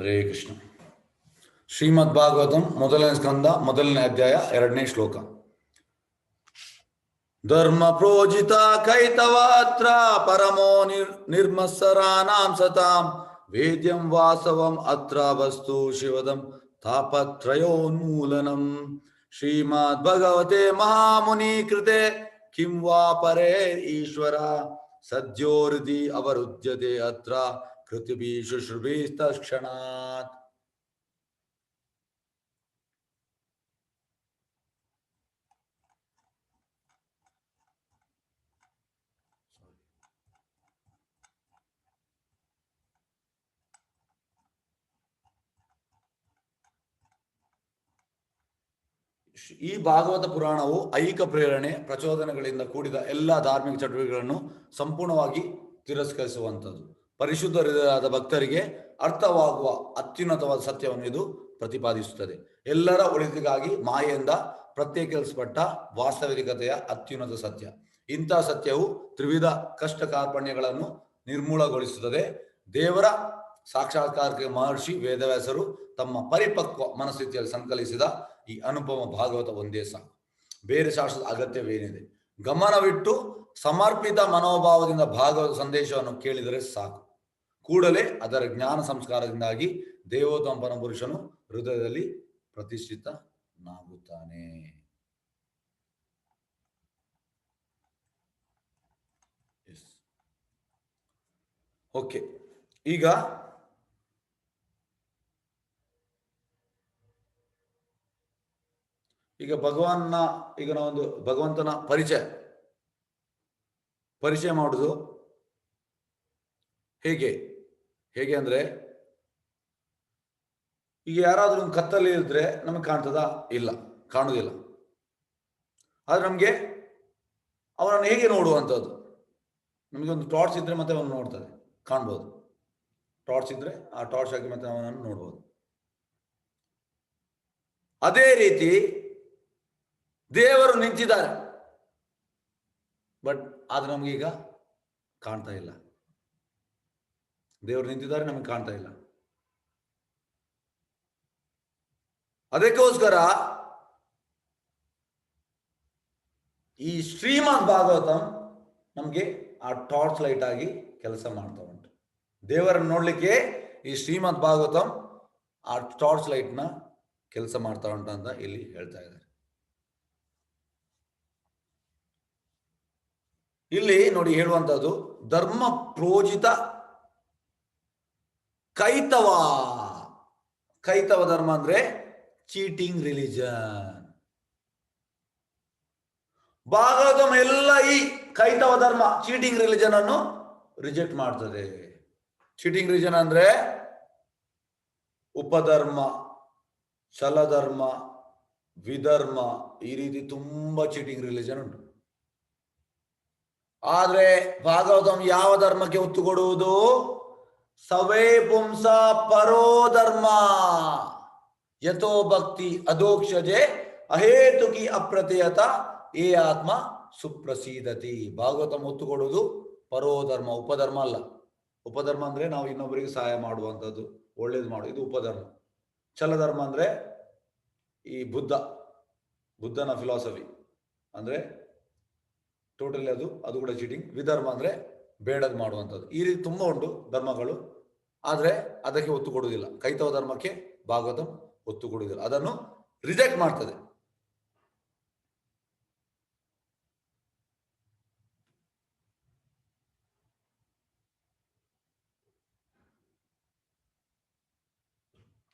ಹರೇ ಕೃಷ್ಣ. ಶ್ರೀಮದ್ ಭಾಗವತಂ ಮೊದಲನೇ ಸ್ಕಂದ, ಮೊದಲನೇ ಅಧ್ಯಾಯ, ಎರಡನೇ ಶ್ಲೋಕ. ಧರ್ಮ ಪ್ರೋಜಿತ ಕೈತವಾತ್ರ ಪರಮೋ ನಿರ್ ನಿರ್ಮತ್ಸರಾನಾಂ ಸತಾಂ. ವೇದ್ಯಂ ವಾಸವಂ ಅತ್ರ ವಸ್ತು ಶಿವದಂ ತಾಪತ್ರಯೋನ್ಮೂಲನಂ ಶ್ರೀಮದ್ ಭಗವತೆ ಮಹಾಮುನಿ ಕೃತೆ, ಕಿಂ ವಾ ಪರೇ ಈಶ್ವರ. ಸದ್ಯೋ ಹೃದಿ ಅವರುದ್ಯತೆ ಅತ್ರ. ಕೃತಿಭಿ ಶುಶ್ರುಭಿಸ್ತಕ್ಷಣಾತ್ ಈ ಭಾಗವತ ಪುರಾಣವು ಐಕ ಪ್ರೇರಣೆ ಪ್ರಚೋದನೆಗಳಿಂದ ಕೂಡಿದ ಎಲ್ಲ ಧಾರ್ಮಿಕ ಚಟುವಟಿಕೆಗಳನ್ನು ಸಂಪೂರ್ಣವಾಗಿ ತಿರಸ್ಕರಿಸುವಂಥದ್ದು. ಪರಿಶುದ್ಧ ಹೃದಯದ ಭಕ್ತರಿಗೆ ಅರ್ಥವಾಗುವ ಅತ್ಯುನ್ನತವಾದ ಸತ್ಯವನ್ನು ಇದು ಪ್ರತಿಪಾದಿಸುತ್ತದೆ. ಎಲ್ಲರ ಒಳಿತಿಗಾಗಿ ಮಾಯೆಯಿಂದ ಪ್ರತ್ಯೇಕಿಸಲ್ಪಟ್ಟ ವಾಸ್ತವಿಕತೆಯ ಅತ್ಯುನ್ನತ ಸತ್ಯ. ಇಂಥ ಸತ್ಯವು ತ್ರಿವಿಧ ಕಷ್ಟ ಕಾರ್ಪಣ್ಯಗಳನ್ನು ನಿರ್ಮೂಲಗೊಳಿಸುತ್ತದೆ. ದೇವರ ಸಾಕ್ಷಾತ್ಕಾರಕ್ಕೆ ಮಹರ್ಷಿ ವೇದವ್ಯಾಸರು ತಮ್ಮ ಪರಿಪಕ್ವ ಮನಸ್ಥಿತಿಯಲ್ಲಿ ಸಂಕಲಿಸಿದ ಈ ಅನುಪಮ ಭಾಗವತ ಒಂದೇ ಸಾಕು. ಬೇರೆ ಶಾಸ್ತ್ರದ ಅಗತ್ಯವೇನಿದೆ? ಗಮನವಿಟ್ಟು ಸಮರ್ಪಿತ ಮನೋಭಾವದಿಂದ ಭಾಗವತ ಸಂದೇಶವನ್ನು ಕೇಳಿದರೆ ಸಾಕು. ಕೂಡಲೇ ಅದರ ಜ್ಞಾನ ಸಂಸ್ಕಾರದಿಂದಾಗಿ ದೇವೋತ್ತಮ ಪುರುಷನು ಹೃದಯದಲ್ಲಿ ಪ್ರತಿಷ್ಠಿತನಾಗುತ್ತಾನೆ. ಓಕೆ ಈಗ ಈಗ ಭಗವಾನ್ನ ಈಗ ನಾವೊಂದು ಭಗವಂತನ ಪರಿಚಯ. ಪರಿಚಯ ಮಾಡುದು ಹೇಗೆ? ಹೇಗೆ ಅಂದ್ರೆ, ಈಗ ಯಾರಾದ್ರೂ ಒಂದು ಕತ್ತಲ್ಲಿ ಇದ್ರೆ ನಮಗೆ ಕಾಣ್ತದ? ಇಲ್ಲ ಕಾಣುವುದಿಲ್ಲ ಆದ್ರೆ ನಮಗೆ ಅವನನ್ನು ಹೇಗೆ ನೋಡುವಂಥದ್ದು? ನಮಗೆ ಒಂದು ಟಾರ್ಚ್ ಇದ್ರೆ ಮತ್ತೆ ಅವನು ನೋಡ್ತಾರೆ ಕಾಣ್ಬೋದು. ಟಾರ್ಚ್ ಇದ್ರೆ ಆ ಟಾರ್ಚ್ ಹಾಕಿ ಮತ್ತೆ ಅವನನ್ನು ನೋಡ್ಬೋದು. ಅದೇ ರೀತಿ ದೇವರು ನಿಂತಿದ್ದಾರೆ. ಬಟ್ ಆದ್ರೆ ನಮ್ಗೆ ಈಗ ಕಾಣ್ತಾ ಇಲ್ಲ. ದೇವರು ನಿಂತಿದ್ದಾರೆ, ನಮಗೆ ಕಾಣ್ತಾ ಇಲ್ಲ. ಅದಕ್ಕೋಸ್ಕರ ಈ ಶ್ರೀಮದ್ ಭಾಗವತಂ ನಮಗೆ ಆ ಟಾರ್ಚ್ ಲೈಟ್ ಆಗಿ ಕೆಲಸ ಮಾಡ್ತಾ ಉಂಟು. ದೇವರನ್ನು ನೋಡ್ಲಿಕ್ಕೆ ಈ ಶ್ರೀಮದ್ ಭಾಗವತಂ ಆ ಟಾರ್ಚ್ ಲೈಟ್ನ ಕೆಲಸ ಮಾಡ್ತಾ ಉಂಟು ಅಂತ ಇಲ್ಲಿ ಹೇಳ್ತಾ ಇದ್ದಾರೆ. ಇಲ್ಲಿ ನೋಡಿ ಹೇಳುವಂತದ್ದು ಧರ್ಮ ಪ್ರೋಜಿತ ಕೈತವ. ಕೈತವ ಧರ್ಮ ಅಂದ್ರೆ ಚೀಟಿಂಗ್ ರಿಲಿಜನ್. ಭಾಗವತಂ ಎಲ್ಲ ಈ ಕೈತವ ಧರ್ಮ ಚೀಟಿಂಗ್ ರಿಲಿಜನ್ ಅನ್ನು ರಿಜೆಕ್ಟ್ ಮಾಡ್ತದೆ. ಚೀಟಿಂಗ್ ರಿಲಿಜನ್ ಅಂದ್ರೆ ಉಪಧರ್ಮ ಛಲಧರ್ಮ ವಿಧರ್ಮ ಈ ರೀತಿ ತುಂಬಾ ಚೀಟಿಂಗ್ ರಿಲಿಜನ್ ಉಂಟು. ಆದ್ರೆ ಭಾಗವತಂ ಯಾವ ಧರ್ಮಕ್ಕೆ ಒತ್ತು ಕೊಡುವುದು? ಸವೇ ಪುಂಸ ಪರೋ ಧರ್ಮ. ಯಥೋ ಭಕ್ತಿ ಅಧೋಕ್ಷಜೆ ಅಹೇತುಕಿ ಅಪ್ರತಿಯತ. ಏ ಆತ್ಮ ಸುಪ್ರಸೀದತಿ. ಭಾಗವತ ಮುತ್ತು ಕೊಡುವುದು ಪರೋ ಧರ್ಮ, ಉಪಧರ್ಮ ಅಲ್ಲ. ಉಪಧರ್ಮ ಅಂದ್ರೆ ನಾವು ಇನ್ನೊಬ್ಬರಿಗೆ ಸಹಾಯ ಮಾಡುವಂಥದ್ದು, ಒಳ್ಳೇದು ಮಾಡು, ಇದು ಉಪಧರ್ಮ. ಛಲಧರ್ಮ ಅಂದ್ರೆ ಈ ಬುದ್ಧ, ಬುದ್ಧನ ಫಿಲಾಸಫಿ ಅಂದ್ರೆ ಟೋಟಲಿ ಅದು ಅದು ಕೂಡ ಚೀಟಿಂಗ್ ವಿಧರ್ಮ ಅಂದ್ರೆ ಬೇಡದ್ ಮಾಡುವಂಥದ್ದು. ಈ ರೀತಿ ತುಂಬಾ ಉಂಟು ಧರ್ಮಗಳು. ಆದ್ರೆ ಅದಕ್ಕೆ ಒತ್ತು ಕೊಡುವುದಿಲ್ಲ. ಕೈತವ ಧರ್ಮಕ್ಕೆ ಭಾಗವತಂ ಒತ್ತು ಕೊಡುವುದಿಲ್ಲ. ಅದನ್ನು ರಿಜೆಕ್ಟ್ ಮಾಡ್ತದೆ.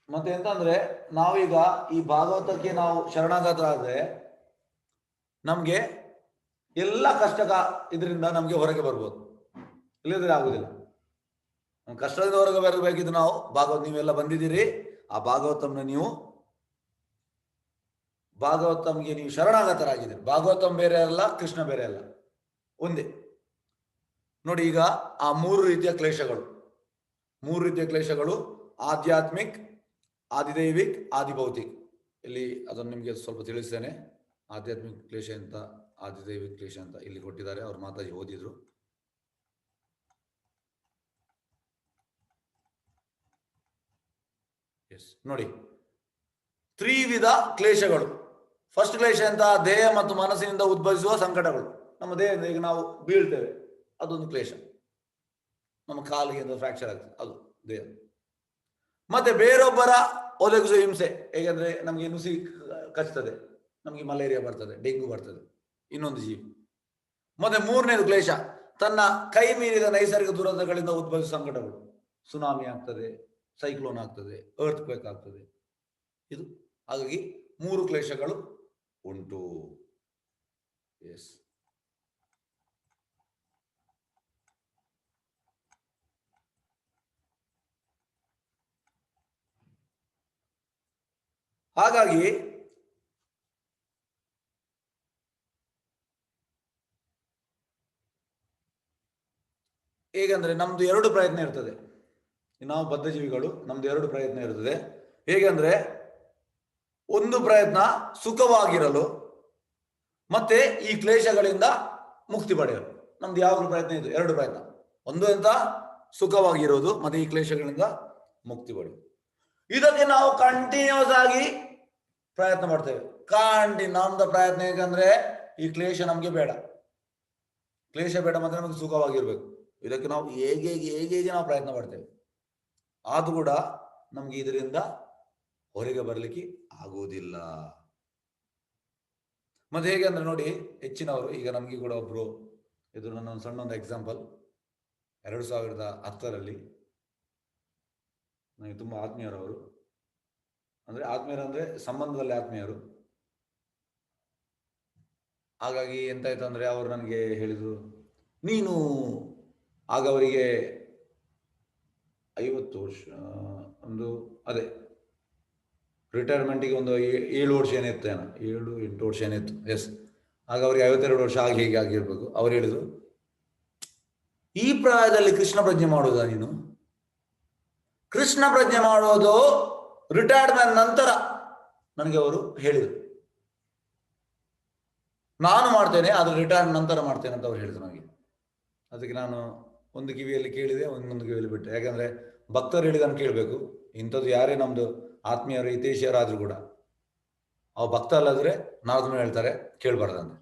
ಮತ್ತೆ ಎಂತಂದ್ರೆ ನಾವೀಗ ಈ ಭಾಗವತಕ್ಕೆ ನಾವು ಶರಣಾಗತರಾದ್ರೆ ನಮ್ಗೆ ಎಲ್ಲ ಕಷ್ಟಕ ಇದರಿಂದ ನಮ್ಗೆ ಹೊರಗೆ ಬರ್ಬೋದು. ಇಲ್ಲದ್ರೆ ಆಗುದಿಲ್ಲ ಕಷ್ಟದಿಂದ ಹೊರಗೆ ಬರಬೇಕಿದ್ರೆ ನಾವು. ಭಾಗವತ್ ನೀವೆಲ್ಲ ಬಂದಿದ್ದೀರಿ. ಆ ಭಾಗವತಂನ ನೀವು ಭಾಗವತಂಗೆ ನೀವು ಶರಣಾಗತರಾಗಿದ್ದೀರಿ. ಭಾಗವತಂ ಬೇರೆ ಅಲ್ಲ, ಕೃಷ್ಣ ಬೇರೆ ಅಲ್ಲ. ಒಂದೇ. ನೋಡಿ ಈಗ ಆ ಮೂರು ರೀತಿಯ ಕ್ಲೇಶಗಳು. ಮೂರು ರೀತಿಯ ಕ್ಲೇಶಗಳು. ಆಧ್ಯಾತ್ಮಿಕ್, ಆದಿದೈವಿಕ್, ಆದಿಭೌತಿಕ್. ಇಲ್ಲಿ ಅದನ್ನು ನಿಮಗೆ ಸ್ವಲ್ಪ ತಿಳಿಸ್ತೇನೆ. ಆಧ್ಯಾತ್ಮಿಕ ಕ್ಲೇಶ ಅಂತ ಆದಿದೈವಿಕ್ ಕ್ಲೇಷ ಅಂತ ಇಲ್ಲಿ ಕೊಟ್ಟಿದ್ದಾರೆ. ಅವ್ರು ಮಾತಾಜಿ ಓದಿದ್ರು. ನೋಡಿ. ತ್ರಿವಿಧ ಕ್ಲೇಶಗಳು. ಫಸ್ಟ್ ಕ್ಲೇಶ ಅಂತ ದೇಹ ಮತ್ತು ಮನಸ್ಸಿನಿಂದ ಉದ್ಭವಿಸುವ ಸಂಕಟಗಳು. ನಮ್ಮ ದೇಹದಿಂದ ಈಗ ನಾವು ಬೀಳ್ತೇವೆ. ಅದೊಂದು ಕ್ಲೇಶ. ನಮ್ಮ ಕಾಲಿಗೆ ಫ್ರಾಕ್ಚರ್ ಆಗ್ತದೆ ಅದು ದೇಹ. ಮತ್ತೆ ಬೇರೊಬ್ಬರ ಒದಗಿಸುವ ಹಿಂಸೆ. ಹೇಗೆಂದ್ರೆ ನಮಗೆ ನುಸಿ ಕಚ್ತದೆ ನಮಗೆ ಮಲೇರಿಯಾ ಬರ್ತದೆ, ಡೆಂಗು ಬರ್ತದೆ. ಇನ್ನೊಂದು ಜೀವಿ. ಮತ್ತೆ ಮೂರನೇದು ಕ್ಲೇಶ. ತನ್ನ ಕೈ ಮೀರಿದ ನೈಸರ್ಗಿಕ ದುರಂತಗಳಿಂದ ಉದ್ಭವಿಸುವ ಸಂಕಟಗಳು. ಸುನಾಮಿ ಆಗ್ತದೆ. ಸೈಕ್ಲೋನ್ ಆಗ್ತದೆ ಅರ್ತ್ ಕ್ವೇಕ್ ಆಗ್ತದೆ. ಇದು ಹಾಗಾಗಿ ಮೂರು ಕ್ಲೇಶಗಳು ಉಂಟು. ಎಸ್ ಹಾಗಾಗಿ ಹೇಗಂದ್ರೆ ನಮ್ದು ಎರಡು ಪ್ರಯತ್ನ ಇರ್ತದೆ. ನಾವು ಬದ್ಧಜೀವಿಗಳು, ನಮ್ದು ಎರಡು ಪ್ರಯತ್ನ ಇರುತ್ತದೆ. ಹೇಗೆ ಅಂದ್ರೆ, ಒಂದು ಪ್ರಯತ್ನ ಸುಖವಾಗಿರಲು, ಮತ್ತೆ ಈ ಕ್ಲೇಶಗಳಿಂದ ಮುಕ್ತಿ ಪಡೆಯಲು. ನಮ್ದು ಯಾವಾಗಲೂ ಪ್ರಯತ್ನ ಇದು? ಎರಡು ಪ್ರಯತ್ನ. ಒಂದು ಎಂತ? ಸುಖವಾಗಿರೋದು, ಮತ್ತೆ ಈ ಕ್ಲೇಶಗಳಿಂದ ಮುಕ್ತಿ ಪಡೆಯುವುದು ಇದಕ್ಕೆ ನಾವು ಕಂಟಿನ್ಯೂಸ್ ಆಗಿ ಪ್ರಯತ್ನ ಮಾಡ್ತೇವೆ. ಕಾಂಟಿ ನಮ್ದು ಪ್ರಯತ್ನ ಹೇಗಂದ್ರೆ ಈ ಕ್ಲೇಶ ನಮ್ಗೆ ಬೇಡ. ಕ್ಲೇಶ ಬೇಡ ಮತ್ತೆ ನಮಗೆ ಸುಖವಾಗಿರ್ಬೇಕು. ಇದಕ್ಕೆ ನಾವು ಹೇಗೆ ಹೇಗೆ ಹೇಗೆ ನಾವು ಪ್ರಯತ್ನ ಪಡ್ತೇವೆ ಆದ್ರೂ ಕೂಡ ನಮ್ಗೆ ಇದರಿಂದ ಹೊರಗೆ ಬರಲಿಕ್ಕೆ ಆಗುವುದಿಲ್ಲ. ಮತ್ತೆ ಹೇಗೆ ಅಂದ್ರೆ ನೋಡಿ, ಹೆಚ್ಚಿನವರು, ಈಗ ನಮ್ಗೆ ಕೂಡ ಒಬ್ರು, ಇದು ನನ್ನ ಒಂದು ಸಣ್ಣ ಒಂದು ಎಕ್ಸಾಂಪಲ್ ಎರಡು ಸಾವಿರದ ಹತ್ತರಲ್ಲಿ ನನಗೆ ತುಂಬಾ ಅವರು ಅಂದ್ರೆ ಆತ್ಮೀಯರು ಅಂದ್ರೆ ಸಂಬಂಧದಲ್ಲಿ ಆತ್ಮೀಯರು. ಹಾಗಾಗಿ ಎಂತಾಯ್ತು ಅಂದ್ರೆ ಅವರು ನನಗೆ ಹೇಳಿದ್ರು, ನೀನು ಆಗ ಅವರಿಗೆ ಐವತ್ತು ವರ್ಷ ಒಂದು, ಅದೇ ರಿಟೈರ್ಮೆಂಟಿಗೆ ಒಂದು ಏಳು ವರ್ಷ ಏನಿತ್ತು ಏನೋ, ಏಳು, ಎಂಟು ವರ್ಷ ಏನಿತ್ತು ಎಸ್ ಆಗ ಅವರಿಗೆ ಐವತ್ತೆರಡು ವರ್ಷ ಆಗಿ ಹೀಗೆ ಆಗಿರ್ಬೇಕು. ಅವ್ರು ಹೇಳಿದ್ರು, ಈ ಪ್ರಾಯದಲ್ಲಿ ಕೃಷ್ಣ ಪ್ರಜ್ಞೆ ಮಾಡೋದಾ ನೀನು? ಕೃಷ್ಣ ಪ್ರಜ್ಞೆ ಮಾಡೋದು ರಿಟೈರ್ಮೆಂಟ್ ನಂತರ, ನನಗೆ ಅವರು ಹೇಳಿದರು. ನಾನು ಮಾಡ್ತೇನೆ ಅದು ರಿಟೈರ್ಮೆಂಟ್ ನಂತರ ಮಾಡ್ತೇನೆ ಅಂತ ಅವ್ರು ಹೇಳಿದ್ರು ನನಗೆ. ಅದಕ್ಕೆ ನಾನು ಒಂದು ಕಿವಿಯಲ್ಲಿ ಕೇಳಿದೆ ಒಂದೊಂದು ಕಿವಿಯಲ್ಲಿ ಬಿಟ್ಟೆ. ಯಾಕಂದ್ರೆ ಭಕ್ತರು ಹೇಳಿದನ್ನು ಕೇಳಬೇಕು. ಇಂಥದ್ದು ಯಾರೇ ನಮ್ದು ಆತ್ಮೀಯರು ಹಿತೈಷಿಯರಾದ್ರೂ ಕೂಡ. ಅವ ಭಕ್ತ ಅಲ್ಲಾದ್ರೆ ನಾರದನು ಹೇಳ್ತಾರೆ ಕೇಳಬಾರ್ದಂತೆ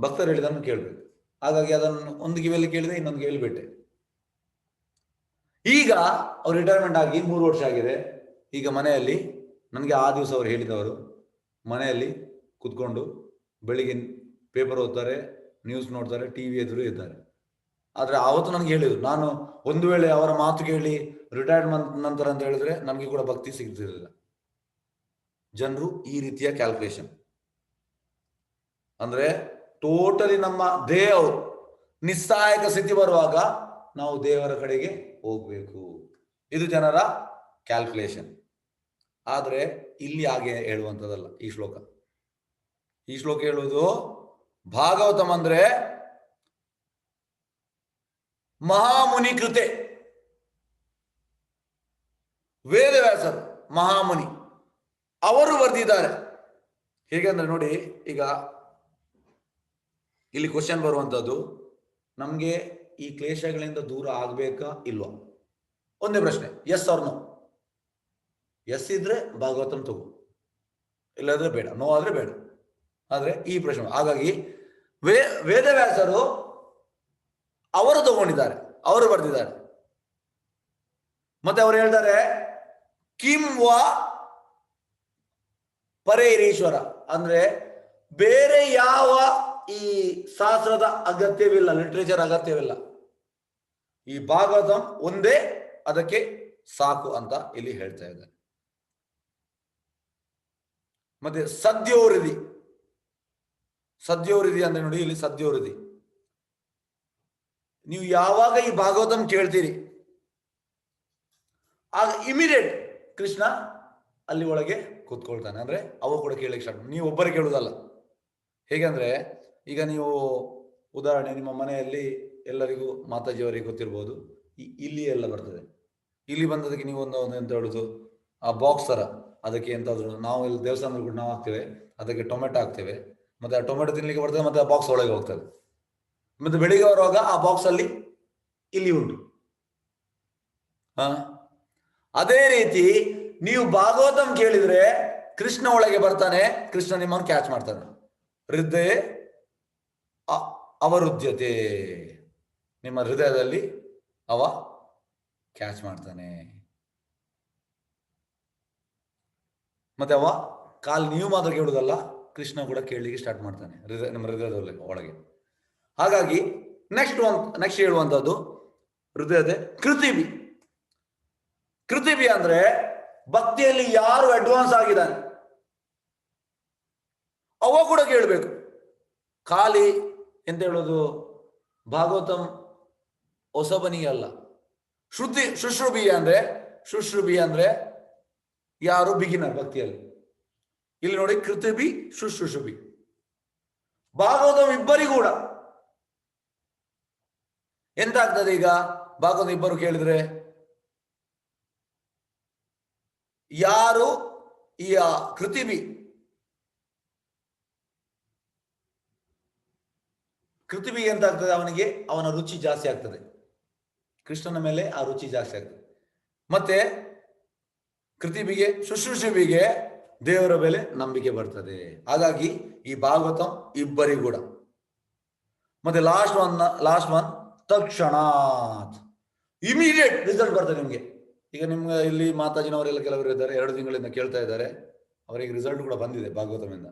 ಭಕ್ತರು ಹೇಳಿದನ್ನು ಕೇಳಬೇಕು. ಹಾಗಾಗಿ ಅದನ್ನು ಒಂದು ಕಿವಿಯಲ್ಲಿ ಕೇಳಿದೆ, ಇನ್ನೊಂದು ಕಿವಿಯಲ್ಲಿ ಬಿಟ್ಟೆ. ಈಗ ಅವ್ರು ರಿಟೈರ್ಮೆಂಟ್ ಆಗಿ ಮೂರು ವರ್ಷ ಆಗಿದೆ. ಈಗ ಮನೆಯಲ್ಲಿ ನನಗೆ ಆ ದಿವಸ ಅವ್ರು ಹೇಳಿದವರು, ಮನೆಯಲ್ಲಿ ಕುತ್ಕೊಂಡು ಬೆಳಿಗ್ಗೆ ಪೇಪರ್ ಓದ್ತಾರೆ ನ್ಯೂಸ್ ನೋಡ್ತಾರೆ ಟಿ ವಿ ಎದುರು ಇದ್ದಾರೆ. ಆದ್ರೆ ಆವತ್ತು ನನಗೆ ಹೇಳಿದ್ರು ನಾನು ಒಂದು ವೇಳೆ ಅವರ ಮಾತು ಕೇಳಿ ರಿಟೈರ್ಮೆಂಟ್ ನಂತರ ಅಂತ ಹೇಳಿದ್ರೆ ನನಗೆ ಕೂಡ ಭಕ್ತಿ ಸಿಗ್ತಿರಲಿಲ್ಲ. ಜನರು ಈ ರೀತಿಯ ಕ್ಯಾಲ್ಕುಲೇಷನ್ ಅಂದ್ರೆ ಟೋಟಲಿ ನಮ್ಮ ದೇಹವು ನಿಸ್ಸಹಾಯಕ ಸ್ಥಿತಿ ಬರುವಾಗ ನಾವು ದೇವರ ಕಡೆಗೆ ಹೋಗ್ಬೇಕು. ಇದು ಜನರ ಕ್ಯಾಲ್ಕುಲೇಷನ್ ಆದ್ರೆ ಇಲ್ಲಿ ಹಾಗೆ ಹೇಳುವಂತದಲ್ಲ ಈ ಶ್ಲೋಕ. ಈ ಶ್ಲೋಕ ಹೇಳುವುದು ಭಾಗವತಮ್ ಅಂದ್ರೆ ಮಹಾಮುನಿ ಕೃತೆ ವೇದವ್ಯಾಸರು, ಮಹಾಮುನಿ, ಅವರು ಬರೆದಿದ್ದಾರೆ. ಹೇಗೆಂದ್ರೆ ನೋಡಿ, ಈಗ ಇಲ್ಲಿ ಕ್ವಶನ್ ಬರುವಂತದ್ದು, ನಮ್ಗೆ ಈ ಕ್ಲೇಶಗಳಿಂದ ದೂರ ಆಗ್ಬೇಕಾ ಇಲ್ವಾ? ಒಂದೇ ಪ್ರಶ್ನೆ ಎಸ್ ಅವ್ರ ನೋ ಎಸ್ ಇದ್ರೆ ಭಾಗವತಂ ತಗೋ, ಇಲ್ಲಾದ್ರೆ ಬೇಡ ನೋ ಆದ್ರೆ ಬೇಡ. ಆದ್ರೆ ಈ ಪ್ರಶ್ನೆ, ಹಾಗಾಗಿ ವೇ, ವೇದವ್ಯಾಸರು ಅವರು ತಗೊಂಡಿದ್ದಾರೆ, ಅವರು ಬರೆದಿದ್ದಾರೆ. ಮತ್ತೆ ಅವರು ಹೇಳ್ತಾರೆ ಕಿಂ ವಾ ಪರೇರೀಶ್ವರ. ಅಂದ್ರೆ ಬೇರೆ ಯಾವ ಈ ಶಾಸ್ತ್ರದ ಅಗತ್ಯವಿಲ್ಲ ಲಿಟ್ರೇಚರ್ ಅಗತ್ಯವಿಲ್ಲ. ಈ ಭಾಗವತಂ ಒಂದೇ, ಅದಕ್ಕೆ ಸಾಕು ಅಂತ ಇಲ್ಲಿ ಹೇಳ್ತಾ ಇದ್ದಾರೆ. ಮತ್ತೆ ಸದ್ಯೋರಿದಿ ಸದ್ಯೋರಿದಿ ಅಂದ್ರೆ ನೋಡಿ, ಇಲ್ಲಿ ಸದ್ಯೋರಿದಿ ನೀವು ಯಾವಾಗ ಈ ಭಾಗವತಂ ಕೇಳ್ತೀರಿ? ಆಗ ಇಮಿಡಿಯೇಟ್ ಕೃಷ್ಣ ಅಲ್ಲಿ ಒಳಗೆ ಕೂತ್ಕೊಳ್ತಾನೆ. ಅಂದ್ರೆ ಅವ ಕೂಡ ಕೇಳಕ್ಕೆ ಸ್ಟಾರ್ಟ್ ನೀವು ಒಬ್ಬರೇ ಕೇಳುವುದಲ್ಲ ಹೇಗಂದ್ರೆ ಈಗ ನೀವು ಉದಾಹರಣೆ, ನಿಮ್ಮ ಮನೆಯಲ್ಲಿ ಎಲ್ಲರಿಗೂ ಮಾತಾಜಿಯವರಿಗೆ ಗೊತ್ತಿರ್ಬೋದು. ಇಲ್ಲಿ ಎಲ್ಲ ಬರ್ತದೆ. ಇಲ್ಲಿ ಬಂದದಕ್ಕೆ ನೀವು ಒಂದು ಒಂದು ಎಂತ ಹೇಳುದು? ಆ ಬಾಕ್ಸ್ ತರ. ಅದಕ್ಕೆ ಎಂತಾದ್ರು ನಾವು ಇಲ್ಲಿ ದೇವಸ್ಥಾನದಲ್ಲಿ ಕೂಡ ನಾವು ಹಾಕ್ತೇವೆ. ಅದಕ್ಕೆ ಟೊಮೆಟೊ ಹಾಕ್ತೇವೆ. ಮತ್ತೆ ಆ ಟೊಮೆಟೊ ತಿನ್ಲಿಕ್ಕೆ ಬರ್ತದೆ, ಮತ್ತೆ ಆ ಬಾಕ್ಸ್ ಒಳಗೆ ಹೋಗ್ತದೆ. ಮತ್ತೆ ಬೆಳಿಗ್ಗೆ ಬರುವಾಗ ಆ ಬಾಕ್ಸ್ ಅಲ್ಲಿ ಇಲ್ಲಿ ಉಂಟು. ಅದೇ ರೀತಿ ನೀವು ಭಾಗವತಂ ಕೇಳಿದ್ರೆ ಕೃಷ್ಣ ಒಳಗೆ ಬರ್ತಾನೆ, ಕೃಷ್ಣ ನಿಮ್ಮನ್ನು ಕ್ಯಾಚ್ ಮಾಡ್ತಾನೆ. ಹೃದಯ ಅವರುದ್ಯತೆ. ನಿಮ್ಮ ಹೃದಯದಲ್ಲಿ ಅವ ಕ್ಯಾಚ್ ಮಾಡ್ತಾನೆ. ಮತ್ತೆ ಅವ ಕಾಲ್ ನೀವು ಮಾತ್ರ ಕೇಳುದಲ್ಲ, ಕೃಷ್ಣ ಕೂಡ ಕೇಳಲಿಕ್ಕೆ ಸ್ಟಾರ್ಟ್ ಮಾಡ್ತಾನೆ, ಹೃದಯ, ನಿಮ್ಮ ಹೃದಯದಲ್ಲಿ, ಒಳಗೆ. ಹಾಗಾಗಿ ನೆಕ್ಸ್ಟ್ ಒನ್ ನೆಕ್ಸ್ಟ್ ಹೇಳುವಂಥದ್ದು ಹೃದಯದ ಕೃತಿಬಿ. ಕೃತಿಬಿ ಅಂದ್ರೆ ಭಕ್ತಿಯಲ್ಲಿ ಯಾರು ಅಡ್ವಾನ್ಸ್ ಆಗಿದ್ದಾನೆ? ಅವ ಕೂಡ ಕೇಳಬೇಕು. ಖಾಲಿ ಎಂತ ಹೇಳೋದು? ಭಾಗವತಂ ಹೊಸಬನಿಗೆ ಅಲ್ಲ. ಶ್ರುತಿ ಶುಶ್ರುಭಿ ಅಂದ್ರೆ ಶುಶ್ರುಭಿ ಅಂದ್ರೆ ಯಾರು ಬಿಗಿನರ್ ಭಕ್ತಿಯಲ್ಲಿ? ಇಲ್ಲಿ ನೋಡಿ ಕೃತಿಬಿ ಶುಶ್ರುಷುಬಿ ಭಾಗವತಂ ಇಬ್ಬರಿಗೂ ಕೂಡ. ಎಂತ ಆಗ್ತದೆ ಈಗ? ಭಾಗವತ ಇಬ್ಬರು ಕೇಳಿದ್ರೆ. ಯಾರು ಈ ಕೃತಿಬಿ? ಎಂತ ಆಗ್ತದೆ ಅವನಿಗೆ? ಅವನ ರುಚಿ ಜಾಸ್ತಿ ಆಗ್ತದೆ. ಕೃಷ್ಣನ ಮೇಲೆ ಆ ರುಚಿ ಜಾಸ್ತಿ ಆಗ್ತದೆ. ಮತ್ತೆ ಕೃತಿಬಿಗೆ, ಶುಶ್ರೂಷಿಬಿಗೆ ದೇವರ ಮೇಲೆ ನಂಬಿಕೆ ಬರ್ತದೆ. ಹಾಗಾಗಿ ಈ ಭಾಗವತಂ ಇಬ್ಬರಿಗೂ ಕೂಡ. ಮತ್ತೆ ಲಾಸ್ಟ್ ಒನ್ ಲಾಸ್ಟ್ ಒನ್ ತಕ್ಷಣಾತ್ ಇಮಿಡಿಯೇಟ್ ರಿಸಲ್ಟ್ ಬರ್ತದೆ ನಿಮಗೆ. ಈಗ ನಿಮ್ಗೆ ಇಲ್ಲಿ ಮಾತಾಜಿನವರೆಲ್ಲ ಕೆಲವರು ಇದ್ದಾರೆ, ಎರಡು ತಿಂಗಳಿಂದ ಕೇಳ್ತಾ ಇದ್ದಾರೆ. ಅವರಿಗೆ ರಿಸಲ್ಟ್ ಕೂಡ ಬಂದಿದೆ ಭಾಗವತಮಿಂದ.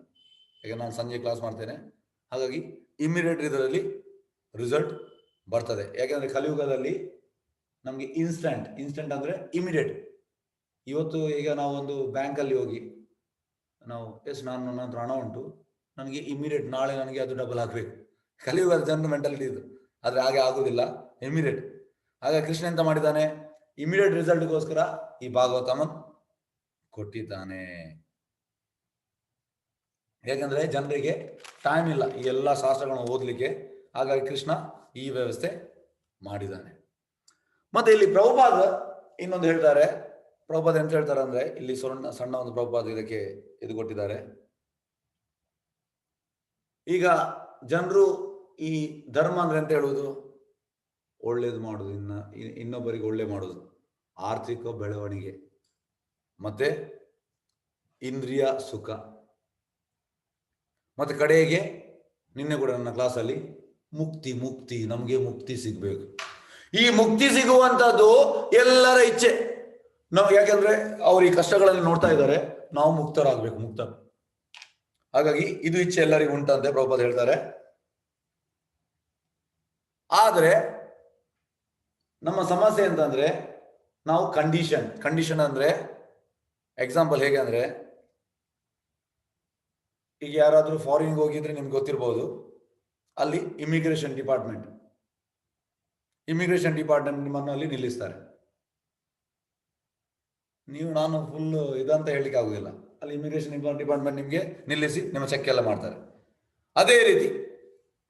ಈಗ ನಾನು ಸಂಜೆ ಕ್ಲಾಸ್ ಮಾಡ್ತೇನೆ. ಹಾಗಾಗಿ ಇಮಿಡಿಯೇಟ್ ಇದರಲ್ಲಿ ರಿಸಲ್ಟ್ ಬರ್ತದೆ. ಯಾಕೆಂದ್ರೆ ಕಲಿಯುಗದಲ್ಲಿ ನಮಗೆ ಇನ್ಸ್ಟಂಟ್ ಇನ್ಸ್ಟಂಟ್ ಅಂದ್ರೆ ಇಮಿಡಿಯೇಟ್ ಇವತ್ತು ಈಗ ನಾವು ಒಂದು ಬ್ಯಾಂಕಲ್ಲಿ ಹೋಗಿ, ನಾವು, ಎಸ್, ನಾನು ನನ್ನ ಹತ್ರ ಹಣ ಉಂಟು. ನನಗೆ ಇಮಿಡಿಯೇಟ್ ನಾಳೆ ನನಗೆ ಅದು ಡಬಲ್ ಹಾಕಬೇಕು. ಕಲಿಯುಗದ ಜನರ ಮೆಂಟಾಲಿಟಿ ಇದು. ಆದ್ರೆ ಹಾಗೆ ಆಗುದಿಲ್ಲ. ಇಮಿಡಿಯೇಟ್ ಆಗ ಕೃಷ್ಣ ಎಂತ ಮಾಡಿದ್ದಾನೆ? ಇಮಿಡಿಯೇಟ್ ರಿಸಲ್ಟ್ಗೋಸ್ಕರ ಈ ಭಾಗವತಮನ್ ಕೊಟ್ಟಿದ್ದಾನೆ. ಯಾಕಂದ್ರೆ ಜನರಿಗೆ ಟೈಮ್ ಇಲ್ಲ ಈ ಎಲ್ಲ ಶಾಸ್ತ್ರಗಳನ್ನು ಓದಲಿಕ್ಕೆ. ಹಾಗಾಗಿ ಕೃಷ್ಣ ಈ ವ್ಯವಸ್ಥೆ ಮಾಡಿದ್ದಾನೆ. ಮತ್ತೆ ಇಲ್ಲಿ ಪ್ರಭುಪಾದ ಇನ್ನೊಂದು ಹೇಳ್ತಾರೆ. ಪ್ರಭುಪಾದ ಎಂತ ಹೇಳ್ತಾರೆ ಅಂದ್ರೆ ಇಲ್ಲಿ ಸಣ್ಣ ಸಣ್ಣ ಒಂದು ಪ್ರಭುಪಾದ ಇದಕ್ಕೆ ಇದು ಕೊಟ್ಟಿದ್ದಾರೆ. ಈಗ ಜನರು ಈ ಧರ್ಮ ಅಂದ್ರೆ ಎಂತ ಹೇಳುವುದು? ಒಳ್ಳೇದು ಮಾಡುದು ಇನ್ನ ಇನ್ನೊಬ್ಬರಿಗೆ ಒಳ್ಳೆ ಮಾಡುದು ಆರ್ಥಿಕ ಬೆಳವಣಿಗೆ. ಮತ್ತೆ ಇಂದ್ರಿಯ ಸುಖ. ಮತ್ತೆ ಕಡೆಗೆ ನಿನ್ನೆ ಕೂಡ ನನ್ನ ಕ್ಲಾಸಲ್ಲಿ ಮುಕ್ತಿ ಮುಕ್ತಿ, ನಮಗೆ ಮುಕ್ತಿ ಸಿಗ್ಬೇಕು. ಈ ಮುಕ್ತಿ ಸಿಗುವಂತದ್ದು ಎಲ್ಲರ ಇಚ್ಛೆ. ನಾವು ಯಾಕೆಂದ್ರೆ ಅವ್ರು ಈ ಕಷ್ಟಗಳಲ್ಲಿ ನೋಡ್ತಾ ಇದ್ದಾರೆ, ನಾವು ಮುಕ್ತರಾಗ್ಬೇಕು, ಮುಕ್ತ. ಹಾಗಾಗಿ ಇದು ಇಚ್ಛೆ ಎಲ್ಲರಿಗೂ ಉಂಟಂತೆ ಪ್ರಭುಪಾದ ಹೇಳ್ತಾರೆ. ಆದ್ರೆ ನಮ್ಮ ಸಮಸ್ಯೆ ಅಂತಂದ್ರೆ ನಾವು ಕಂಡೀಷನ್ ಕಂಡೀಷನ್ ಅಂದ್ರೆ ಎಕ್ಸಾಂಪಲ್ ಹೇಗೆ ಅಂದ್ರೆ ಈಗ ಯಾರಾದರೂ ಫಾರಿನ್ಗೆ ಹೋಗಿದ್ರೆ ನಿಮ್ಗೆ ಗೊತ್ತಿರ್ಬೋದು, ಅಲ್ಲಿ ಇಮಿಗ್ರೇಷನ್ ಡಿಪಾರ್ಟ್ಮೆಂಟ್ ಇಮಿಗ್ರೇಷನ್ ಡಿಪಾರ್ಟ್ಮೆಂಟ್ ನಿಮ್ಮನ್ನು ಅಲ್ಲಿ ನಿಲ್ಲಿಸ್ತಾರೆ. ನೀವು ನಾನು ಫುಲ್ ಇದಂತ ಹೇಳಲಿಕ್ಕೆ ಆಗುದಿಲ್ಲ. ಅಲ್ಲಿ ಇಮಿಗ್ರೇಷನ್ ಡಿಪಾರ್ಟ್ಮೆಂಟ್ ನಿಮಗೆ ನಿಲ್ಲಿಸಿ ನಿಮ್ಮ ಚೆಕ್ ಎಲ್ಲ ಮಾಡ್ತಾರೆ. ಅದೇ ರೀತಿ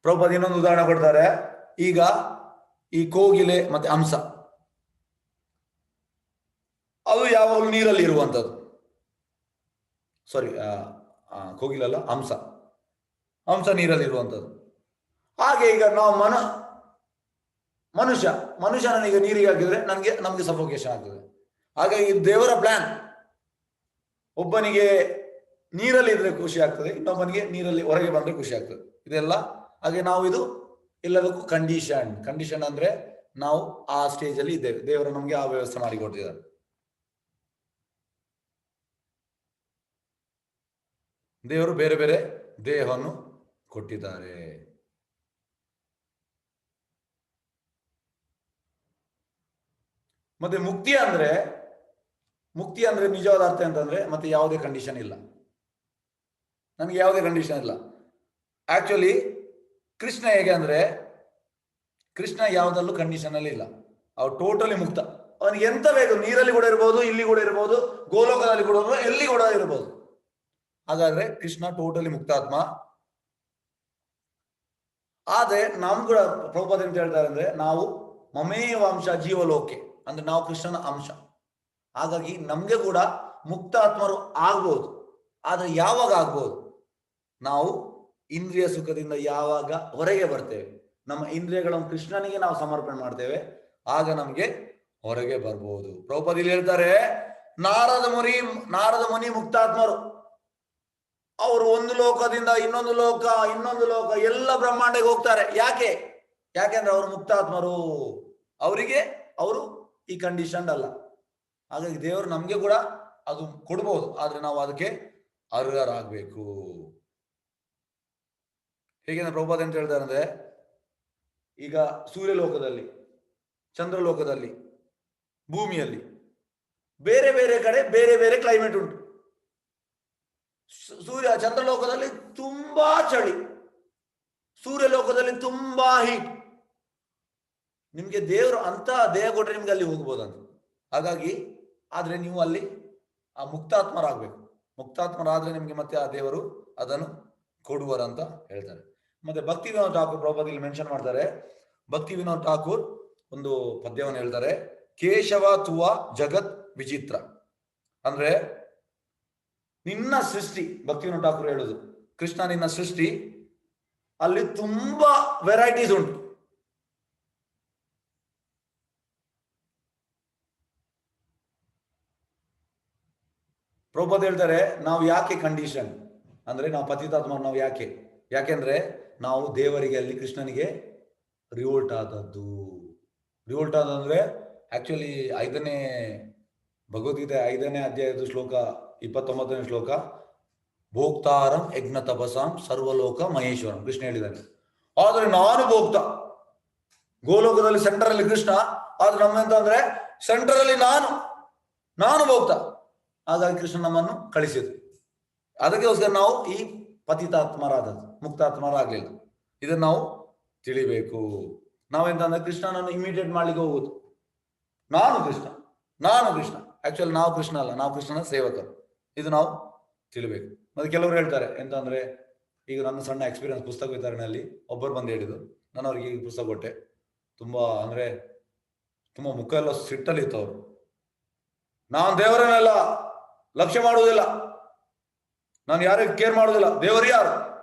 ಪ್ರಭುಪಾದ ಇನ್ನೊಂದು ಉದಾಹರಣೆ ಕೊಡ್ತಾರೆ. ಈಗ ಈ ಕೋಗಿಲೆ ಮತ್ತೆ ಹಂಸ ಅದು ಯಾವಾಗಲೂ ನೀರಲ್ಲಿ ಇರುವಂಥದ್ದು ಸಾರಿ ಕೋಗಿಲಲ್ಲ ಹಂಸ ಹಂಸ ನೀರಲ್ಲಿ ಇರುವಂಥದ್ದು ಹಾಗೆ ಈಗ ನಾವು ಮನ, ಮನುಷ್ಯ ಮನುಷ್ಯ ನನಗೆ ನೀರಿಗೆ ಹಾಕಿದ್ರೆ ನನಗೆ, ನಮಗೆ ಸಫೋಕೇಶನ್ ಆಗ್ತದೆ. ಹಾಗಾಗಿ ದೇವರ ಪ್ಲಾನ್ ಒಬ್ಬನಿಗೆ ನೀರಲ್ಲಿ ಇದ್ರೆ ಖುಷಿ ಆಗ್ತದೆ, ಇನ್ನೊಬ್ಬನಿಗೆ ನೀರಲ್ಲಿ ಹೊರಗೆ ಬಂದ್ರೆ ಖುಷಿ ಆಗ್ತದೆ. ಇದೆಲ್ಲ ಹಾಗೆ ನಾವು ಇದು ಎಲ್ಲದಕ್ಕೂ ಕಂಡೀಷನ್ ಕಂಡೀಷನ್ ಅಂದ್ರೆ ನಾವು ಆ ಸ್ಟೇಜ್ ಅಲ್ಲಿ ಇದ್ದೇವೆ. ದೇವರು ನಮಗೆ ಆ ವ್ಯವಸ್ಥೆ ಮಾಡಿ ಕೊಡ್ತಿದ್ದಾರೆ ದೇವರು ಬೇರೆ ಬೇರೆ ದೇಹವನ್ನು ಕೊಟ್ಟಿದ್ದಾರೆ. ಮತ್ತೆ ಮುಕ್ತಿ ಅಂದ್ರೆ ಮುಕ್ತಿ ಅಂದ್ರೆ ನಿಜವಾದ ಅರ್ಥ ಅಂತಂದ್ರೆ ಮತ್ತೆ ಯಾವುದೇ ಕಂಡೀಷನ್ ಇಲ್ಲ. ನನಗೆ ಯಾವುದೇ ಕಂಡೀಷನ್ ಇಲ್ಲ. ಆಕ್ಚುಲಿ ಕೃಷ್ಣ ಹೇಗೆ ಅಂದ್ರೆ, ಕೃಷ್ಣ ಯಾವುದಲ್ಲೂ ಕಂಡೀಷನ್ ಅಲ್ಲಿ ಇಲ್ಲ. ಅವ್ ಟೋಟಲಿ ಮುಕ್ತ. ಅವನಿಗೆ ಎಂತ ಬೇಕು? ನೀರಲ್ಲಿ ಕೂಡ ಇರ್ಬೋದು, ಇಲ್ಲಿ ಕೂಡ ಇರ್ಬೋದು, ಗೋಲೋಕದಲ್ಲಿ ಕೂಡ ಎಲ್ಲಿ ಕೂಡ ಇರ್ಬೋದು. ಹಾಗಾದ್ರೆ ಕೃಷ್ಣ ಟೋಟಲಿ ಮುಕ್ತಾತ್ಮ. ಆದ್ರೆ ನಮ್ ಕೂಡ ಪ್ರಭುಪಾದ ಎಂತ ಹೇಳ್ತಾರೆ ಅಂದ್ರೆ, ನಾವು ಮಮೇವ ಅಂಶ ಜೀವಲೋಕೆ, ಅಂದ್ರೆ ನಾವು ಕೃಷ್ಣನ ಅಂಶ. ಹಾಗಾಗಿ ನಮ್ಗೆ ಕೂಡ ಮುಕ್ತಾತ್ಮರು ಆಗ್ಬೋದು. ಆದ್ರೆ ಯಾವಾಗ ಆಗ್ಬೋದು? ನಾವು ಇಂದ್ರಿಯ ಸುಖದಿಂದ ಯಾವಾಗ ಹೊರಗೆ ಬರ್ತೇವೆ. ನಮ್ಮ ಇಂದ್ರಿಯಗಳನ್ನು ಕೃಷ್ಣನಿಗೆ ನಾವು ಸಮರ್ಪಣೆ ಮಾಡ್ತೇವೆ. ಆಗ ನಮ್ಗೆ ಹೊರಗೆ ಬರ್ಬೋದು. ಪ್ರಭುಪಾದ ಹೇಳ್ತಾರೆ, ನಾರದ ಮುನಿ ನಾರದ ಮುನಿ ಮುಕ್ತಾತ್ಮರು. ಅವರು ಒಂದು ಲೋಕದಿಂದ ಇನ್ನೊಂದು ಲೋಕ ಇನ್ನೊಂದು ಲೋಕ, ಎಲ್ಲ ಬ್ರಹ್ಮಾಂಡಕ್ಕೆ ಹೋಗ್ತಾರೆ. ಯಾಕೆ? ಯಾಕೆಂದ್ರೆ ಅವರು ಮುಕ್ತಾತ್ಮರು. ಅವರಿಗೆ ಅವರು ಈ ಕಂಡೀಷನ್ ಅಲ್ಲ. ಹಾಗಾಗಿ ದೇವರು ನಮ್ಗೆ ಕೂಡ ಅದು ಕೊಡ್ಬೋದು. ಆದ್ರೆ ನಾವು ಅದಕ್ಕೆ ಅರ್ಹರಾಗಬೇಕು. ಹೇಗೆಂದ್ರೆ ಪ್ರಭುಪಾದ ಅಂತ ಹೇಳ್ತಾರೆ ಅಂದ್ರೆ ಈಗ ಸೂರ್ಯಲೋಕದಲ್ಲಿ, ಚಂದ್ರಲೋಕದಲ್ಲಿ, ಭೂಮಿಯಲ್ಲಿ ಬೇರೆ ಬೇರೆ ಕಡೆ ಬೇರೆ ಬೇರೆ ಕ್ಲೈಮೇಟ್ ಉಂಟು. ಸೂರ್ಯ, ಚಂದ್ರಲೋಕದಲ್ಲಿ ತುಂಬಾ ಚಳಿ. ಸೂರ್ಯಲೋಕದಲ್ಲಿ ತುಂಬಾ ಹೀಟ್ ನಿಮ್ಗೆ ದೇವರು ಅಂತ ದೇಹ ಕೊಟ್ಟರೆ ನಿಮ್ಗೆ ಅಲ್ಲಿ ಹೋಗ್ಬೋದಂತ. ಹಾಗಾಗಿ, ಆದ್ರೆ ನೀವು ಅಲ್ಲಿ ಆ ಮುಕ್ತಾತ್ಮರಾಗ್ಬೇಕು. ಮುಕ್ತಾತ್ಮರಾದ್ರೆ ನಿಮ್ಗೆ ಮತ್ತೆ ಆ ದೇವರು ಅದನ್ನು ಕೊಡುವರಂತ ಹೇಳ್ತಾರೆ. ಮತ್ತೆ ಭಕ್ತಿ ವಿನೋದ್ ಠಾಕೂರ್ ಪ್ರಭುಪಾದ ಇಲ್ಲಿ ಮೆನ್ಷನ್ ಮಾಡ್ತಾರೆ. ಭಕ್ತಿ ವಿನೋದ್ ಠಾಕೂರ್ ಒಂದು ಪದ್ಯವನ್ನು ಹೇಳ್ತಾರೆ. ಕೇಶವ ತುವ ಜಗತ್ ವಿಚಿತ್ರ. ಅಂದ್ರೆ ನಿನ್ನ ಸೃಷ್ಟಿ, ಭಕ್ತಿ ವಿನೋದ್ ಠಾಕೂರ್ ಹೇಳುದು. ಕೃಷ್ಣ ನಿನ್ನ ಸೃಷ್ಟಿ, ಅಲ್ಲಿ ತುಂಬಾ ವೆರೈಟೀಸ್ ಉಂಟು. ಪ್ರಭಾತ್ ಹೇಳ್ತಾರೆ, ನಾವು ಯಾಕೆ ಕಂಡೀಷನ್ ಅಂದ್ರೆ ನಾವು ಪತಿತಾತ್ಮ ನಾವು ಯಾಕೆ? ಯಾಕೆಂದ್ರೆ ನಾವು ದೇವರಿಗೆ, ಅಲ್ಲಿ ಕೃಷ್ಣನಿಗೆ ರಿವೋಲ್ಟ್ ಆದದ್ದು. ರಿವೋಲ್ಟ್ ಆದಂದ್ರೆ ಆಕ್ಚುಲಿ ಐದನೇ ಭಗವದ್ಗೀತೆ ಐದನೇ ಅಧ್ಯಾಯದ ಶ್ಲೋಕ, ಇಪ್ಪತ್ತೊಂಬತ್ತನೇ ಶ್ಲೋಕ, ಭೋಕ್ತಾರಂ ಯಜ್ಞ ತಪಸಾಂ ಸರ್ವಲೋಕ ಮಹೇಶ್ವರಂ, ಕೃಷ್ಣ ಹೇಳಿದ್ದಾನೆ. ಆದ್ರೆ ನಾನು ಭೋಕ್ತ. ಗೋಲೋಕದಲ್ಲಿ ಸೆಂಟರ್ ಅಲ್ಲಿ ಕೃಷ್ಣ, ಆದ್ರೆ ನಮ್ಮೆಂತ ಅಂದ್ರೆ ಸೆಂಟರ್ ಅಲ್ಲಿ ನಾನು ನಾನು ಭೋಕ್ತ. ಹಾಗಾಗಿ ಕೃಷ್ಣ ನಮ್ಮನ್ನು ಕಳಿಸಿದ್ರು. ಅದಕ್ಕೋಸ್ಕರ ನಾವು ಈ ಪತಿತಾತ್ಮರಾದದ್ದು, ಮುಕ್ತಾತ್ಮರಾಗ್ಲಿಲ್ಲ. ಇದನ್ನ ನಾವು ತಿಳಿಬೇಕು. ನಾವೆಂತಂದ್ರೆ ಕೃಷ್ಣನನ್ನು ಇಮಿಡಿಯೇಟ್ ಮಾಡ್ಲಿಕ್ಕೆ ಹೋಗುದು ನಾನು ಕೃಷ್ಣ ನಾನು ಕೃಷ್ಣ. ಆಕ್ಚುಲಿ ನಾವು ಕೃಷ್ಣ ಅಲ್ಲ, ನಾವು ಕೃಷ್ಣನ ಸೇವಕರು. ಇದು ನಾವು ತಿಳಿಬೇಕು. ಮತ್ತೆ ಕೆಲವರು ಹೇಳ್ತಾರೆ, ಎಂತಂದ್ರೆ, ಈಗ ನನ್ನ ಸಣ್ಣ ಎಕ್ಸ್ಪೀರಿಯನ್ಸ್ ಪುಸ್ತಕ ವಿತರಣೆಯಲ್ಲಿ ಒಬ್ಬರು ಬಂದು ಹೇಳಿದ್ರು. ನಾನು ಅವ್ರಿಗೆ ಈಗ ಪುಸ್ತಕ ಕೊಟ್ಟೆ. ತುಂಬಾ ಅಂದ್ರೆ, ತುಂಬಾ ಮುಖ ಎಲ್ಲ ಸಿಟ್ಟಲ್ಲಿ ಇತ್ತು ಅವರು. ನಾನು ದೇವರನ್ನೆಲ್ಲ ಲಕ್ಷ್ಯ ಮಾಡುವುದಿಲ್ಲ. ನಾನು ಯಾರಿಗೆ ಕೇರ್ ಮಾಡೋದಿಲ್ಲ. ದೇವರು ಯಾರು?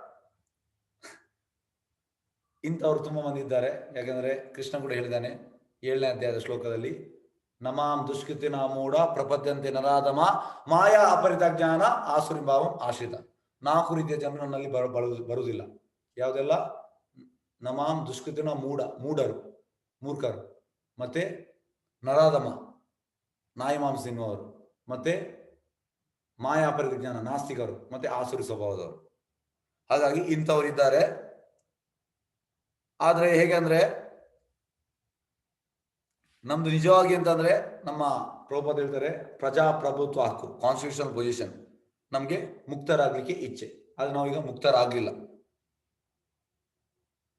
ಇಂಥವ್ರು ತುಂಬಾ ಮಂದಿ ಇದ್ದಾರೆ. ಯಾಕಂದ್ರೆ ಕೃಷ್ಣ ಕೂಡ ಹೇಳಿದ್ದಾನೆ ಏಳನೇ ಅಧ್ಯಾಯದ ಶ್ಲೋಕದಲ್ಲಿ, ನಮಾಂ ದುಷ್ಕೃತಿನ ಮೂಢ ಪ್ರಪದ್ಯಂತೆ ನರಾಧಮ ಮಾಯಾ ಅಪರಿತ ಜ್ಞಾನ ಆಸುರಿ ಭಾವಂ ಆಶ್ರಿತ. ನಾಲ್ಕು ರೀತಿಯ ಜನರು ನನ್ನಲ್ಲಿ ಬರ ಬರುವುದಿಲ್ಲ. ಯಾವುದೆಲ್ಲ? ನಮಾಂ ದುಷ್ಕೃತಿನ ಮೂಢ, ಮೂಢರು, ಮೂರ್ಖರು. ಮತ್ತೆ ನರಾಧಮ ನಾಯಿ ಮಾಂಸ ಮತ್ತೆ ಮಾಯಾ ಪರಿಜ್ಞಾನ ನಾಸ್ತಿಕರು ಮತ್ತೆ ಆಸುರಿ ಸ್ವಭಾವದವರು. ಹಾಗಾಗಿ ಇಂಥವರಿದ್ದಾರೆ ಆದ್ರೆ ಹೇಗೆ ಅಂದ್ರೆ, ನಮ್ದು ನಿಜವಾಗಿ ಅಂತಂದ್ರೆ ನಮ್ಮ ಪ್ರಭುಪಾದ ಹೇಳ್ತಾರೆ, ಪ್ರಜಾಪ್ರಭುತ್ವ ಹಕ್ಕು ಕಾನ್ಸ್ಟಿಟ್ಯೂಷನಲ್ ಪೊಸಿಷನ್ ನಮ್ಗೆ ಮುಕ್ತರಾಗ್ಲಿಕ್ಕೆ ಇಚ್ಛೆ. ಆದ್ರೆ ನಾವೀಗ ಮುಕ್ತರಾಗ್ಲಿಲ್ಲ.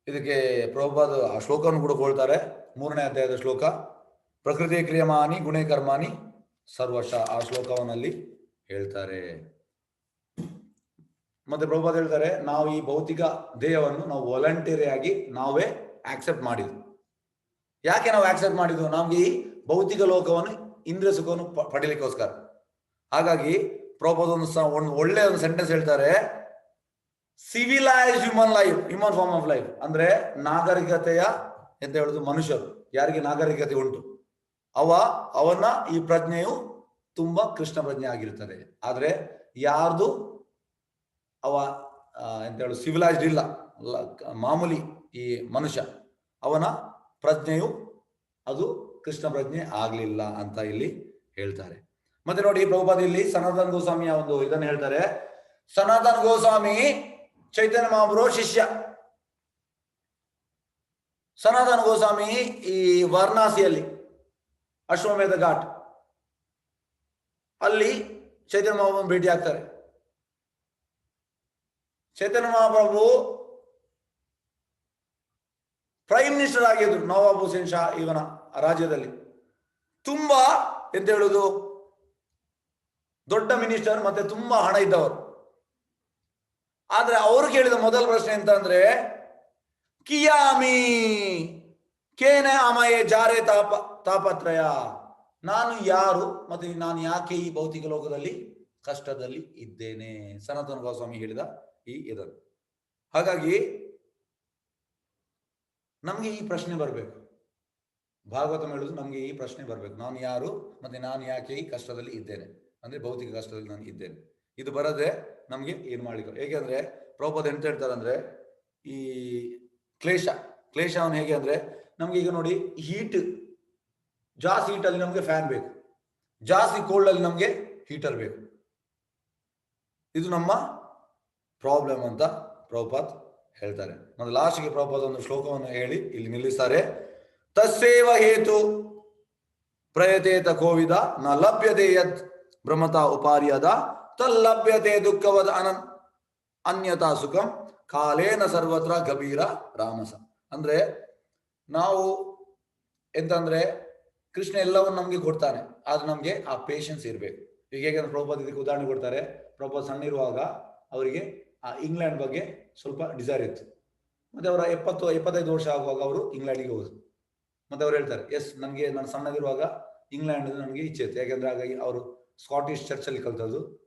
ಇದಕ್ಕೆ ಪ್ರಭುಪಾದ ಆ ಶ್ಲೋಕವನ್ನು ಕೂಡ ಕೊಳ್ತಾರೆ ಮೂರನೇ ಅಧ್ಯಾಯದ ಶ್ಲೋಕ, ಪ್ರಕೃತಿ ಕ್ರಿಯಮಾನಿ ಗುಣೇ ಕರ್ಮಾನಿ ಸರ್ವಶ ಆ ಶ್ಲೋಕವನ್ನಲ್ಲಿ ಹೇಳ್ತಾರೆ. ಮತ್ತೆ ಪ್ರಭುಪಾದ ಹೇಳ್ತಾರೆ, ನಾವು ಈ ಭೌತಿಕ ದೇಹವನ್ನು ನಾವು ವಾಲಂಟರಿ ಆಗಿ ನಾವೇ ಆಕ್ಸೆಪ್ಟ್ ಮಾಡಿದ್ವು. ಯಾಕೆ ನಾವು ಆಕ್ಸೆಪ್ಟ್ ಮಾಡಿದ್ವು? ನಮ್ಗೆ ಈ ಭೌತಿಕ ಲೋಕವನ್ನು ಇಂದ್ರ ಸುಖವನ್ನು ಪಡೀಲಿಕ್ಕೋಸ್ಕರ. ಹಾಗಾಗಿ ಪ್ರಭುಪಾದ ಒಂದು ಒಂದು ಒಳ್ಳೆ ಒಂದು ಸೆಂಟೆನ್ಸ್ ಹೇಳ್ತಾರೆ civilise human life human form of life ಅಂದ್ರೆ ನಾಗರಿಕತೆಯ ಎಂತ ಹೇಳುದು? ಮನುಷ್ಯರು. ಯಾರಿಗೆ ನಾಗರಿಕತೆ ಉಂಟು? ಅವ, ಅವನ ಈ ಪ್ರಜ್ಞೆಯು ತುಂಬಾ ಕೃಷ್ಣ ಪ್ರಜ್ಞೆ ಆಗಿರ್ತದೆ ಆದ್ರೆ ಯಾರ್ದು? ಅವ ಎಂತ ಹೇಳು ಸಿವಿಲೈಸ್ಡ್ ಇಲ್ಲ. ಮಾಮೂಲಿ ಈ ಮನುಷ್ಯ. ಅವನ ಪ್ರಜ್ಞೆಯು ಅದು ಕೃಷ್ಣ ಪ್ರಜ್ಞೆ ಆಗ್ಲಿಲ್ಲ ಅಂತ ಇಲ್ಲಿ ಹೇಳ್ತಾರೆ. ಮತ್ತೆ ನೋಡಿ ಪ್ರಭುಪಾದ ಇಲ್ಲಿ ಸನಾತನ ಗೋಸ್ವಾಮಿಯ ಒಂದು ಇದನ್ನು ಹೇಳ್ತಾರೆ, ಸನಾತನ ಗೋಸ್ವಾಮಿ ಚೈತನ್ಯ ಮಹಾಪ್ರಭು ಶಿಷ್ಯ. ಸನಾತನ ಗೋಸ್ವಾಮಿ ಈ ವಾರಣಾಸಿಯಲ್ಲಿ ಅಶ್ವಮೇಧ ಘಾಟ್. ಅಲ್ಲಿ ಚೈತನ್ಯ ಮಹಾಪ್ರಭು ಭೇಟಿ ಆಗ್ತಾರೆ. ಚೈತನ್ಯ ಮಹಾಪ್ರಭು ಪ್ರೈಮ್ ಮಿನಿಸ್ಟರ್ ಆಗಿದ್ರು, ನವಾಬ್ ಹುಸೇನ್ ಶಾ ಇವನ ರಾಜ್ಯದಲ್ಲಿ. ತುಂಬಾ ಎಂತ ಹೇಳುದು? ದೊಡ್ಡ ಮಿನಿಸ್ಟರ್ ಮತ್ತೆ ತುಂಬಾ ಹಣ ಇದ್ದವರು. ಆದ್ರೆ ಅವರು ಕೇಳಿದ ಮೊದಲ ಪ್ರಶ್ನೆ ಎಂತ ಅಂದ್ರೆ ಕಿಯಾಮಿ, ಕೇನೆ ಅಮಯ ಜಾರೆ ತಾಪ, ತಾಪತ್ರಯ? ನಾನು ಯಾರು ಮತ್ತೆ ನಾನು ಯಾಕೆ ಈ ಭೌತಿಕ ಲೋಕದಲ್ಲಿ ಕಷ್ಟದಲ್ಲಿ ಇದ್ದೇನೆ? ಸನಾತನ ಗೋಸ್ವಾಮಿ ಹೇಳಿದ ಈ ಇದನ್ನು. ಹಾಗಾಗಿ ನಮ್ಗೆ ಈ ಪ್ರಶ್ನೆ ಬರಬೇಕು. ಭಾಗವತ ಹೇಳುದು ನಮಗೆ ಈ ಪ್ರಶ್ನೆ ಬರ್ಬೇಕು. ನಾನು ಯಾರು ಮತ್ತೆ ನಾನು ಯಾಕೆ ಈ ಕಷ್ಟದಲ್ಲಿ ಇದ್ದೇನೆ? ಅಂದ್ರೆ ಭೌತಿಕ ಕಷ್ಟದಲ್ಲಿ ನಾನು ಇದ್ದೇನೆ. ಇದು ಬರದೆ ನಮ್ಗೆ ಏನ್ ಮಾಡಿದ್ರು ಹೇಗೆಂದ್ರೆ ಪ್ರಭುಪದ ಎಂತ ಹೇಳ್ತಾರೆ ಅಂದ್ರೆ ಈ ಕ್ಲೇಶ. ಕ್ಲೇಶವನ್ನು ಹೇಗೆ ಅಂದ್ರೆ ನಮ್ಗೆ ಈಗ ನೋಡಿ ಹೀಟ್ ಜಾಸ್ತಿ ಅಲ್ಲಿ ನಮಗೆ ಫ್ಯಾನ್ ಬೇಕು. ಜಾಸ್ತಿ ಕೋಲ್ಡ್ ಅಲ್ಲಿ ನಮಗೆ ಹೀಟರ್ ಬೇಕು. ಇದು ನಮ್ಮ ಪ್ರಾಬ್ಲಮ್ ಅಂತ ಪ್ರಭುಪಾತ್ ಹೇಳ್ತಾರೆ. ಮತ್ತೆ ಲಾಸ್ಟ್ಗೆ ಪ್ರಭುಪಾತ್ ಒಂದು ಶ್ಲೋಕವನ್ನು ಹೇಳಿ ಇಲ್ಲಿ ನಿಲ್ಲಿಸ್ತಾರೆ. ತಸ್ಸೇವ ಹೇತು ಪ್ರಯತೇತ ಕೋವಿದ ನ ಲಭ್ಯತೆ ಯತ್ ಭ್ರಮತಾ ಉಪಾರ್ಯದ ತಲ್ಲಭ್ಯತೆ ದುಃಖವದ ಅನನ್ ಅನ್ಯತಾ ಸುಖಂ ಕಾಲೇನ ಸರ್ವತ್ರ ಗಭೀರ ರಾಮಸ. ಅಂದ್ರೆ ನಾವು ಎಂತಂದ್ರೆ ಕೃಷ್ಣ ಎಲ್ಲವನ್ನು ನಮ್ಗೆ ಕೊಡ್ತಾನೆ. ಆದ್ರೆ ನಮ್ಗೆ ಆ ಪೇಷನ್ಸ್ ಇರ್ಬೇಕು. ಈಗ ಹೇಗೆ ಪ್ರಭುಪಾದ್ ಇದಕ್ಕೆ ಉದಾಹರಣೆ ಕೊಡ್ತಾರೆ. ಸಣ್ಣ ಇರುವಾಗ ಅವರಿಗೆ ಆ ಇಂಗ್ಲೆಂಡ್ ಬಗ್ಗೆ ಸ್ವಲ್ಪ ಡಿಸೈರ್ ಇತ್ತು. ಮತ್ತೆ ಅವರ ಎಪ್ಪತ್ತು, ಎಪ್ಪತ್ತೈದು ವರ್ಷ ಆಗುವಾಗ ಅವರು ಇಂಗ್ಲೆಂಡಿಗೆ ಹೋದ್ರು. ಮತ್ತೆ ಅವ್ರು ಹೇಳ್ತಾರೆ ಎಸ್ ನನಗೆ ನಾನು ಸಣ್ಣದಿರುವಾಗ ಇಂಗ್ಲೆಂಡ್ ನನಗೆ ಇಚ್ಛೆ ಇತ್ತು. ಯಾಕಂದ್ರೆ ಆಗ ಅವರು ಸ್ಕಾಟಿಷ್ ಚರ್ಚ್ ಅಲ್ಲಿ ಕಲ್ತದ್ದು.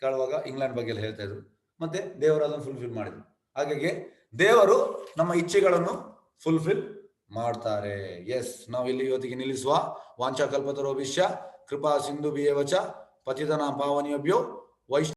ಕೇಳುವಾಗ ಇಂಗ್ಲೆಂಡ್ ಬಗ್ಗೆ ಎಲ್ಲ ಹೇಳ್ತಾ ಇದ್ರು. ಮತ್ತೆ ದೇವರು ಅದನ್ನು ಫುಲ್ಫಿಲ್ ಮಾಡಿದ್ರು. ಹಾಗಾಗಿ ದೇವರು ನಮ್ಮ ಇಚ್ಛೆಗಳನ್ನು ಫುಲ್ಫಿಲ್ ಮಾಡ್ತಾರೆ. ಎಸ್ ನಾವು ಇಲ್ಲಿ ಇವತ್ತಿಗೆ ನಿಲ್ಲಿಸುವ ವಾಂಚಾ ಕಲ್ಪತರೋ ವಿಷ್ಯ ಕೃಪಾ ಸಿಂಧು ಬಿಯವಚ ಪತಿತನ ಪಾವನಿಯಭ್ಯೋ ವೈಷ್ಣ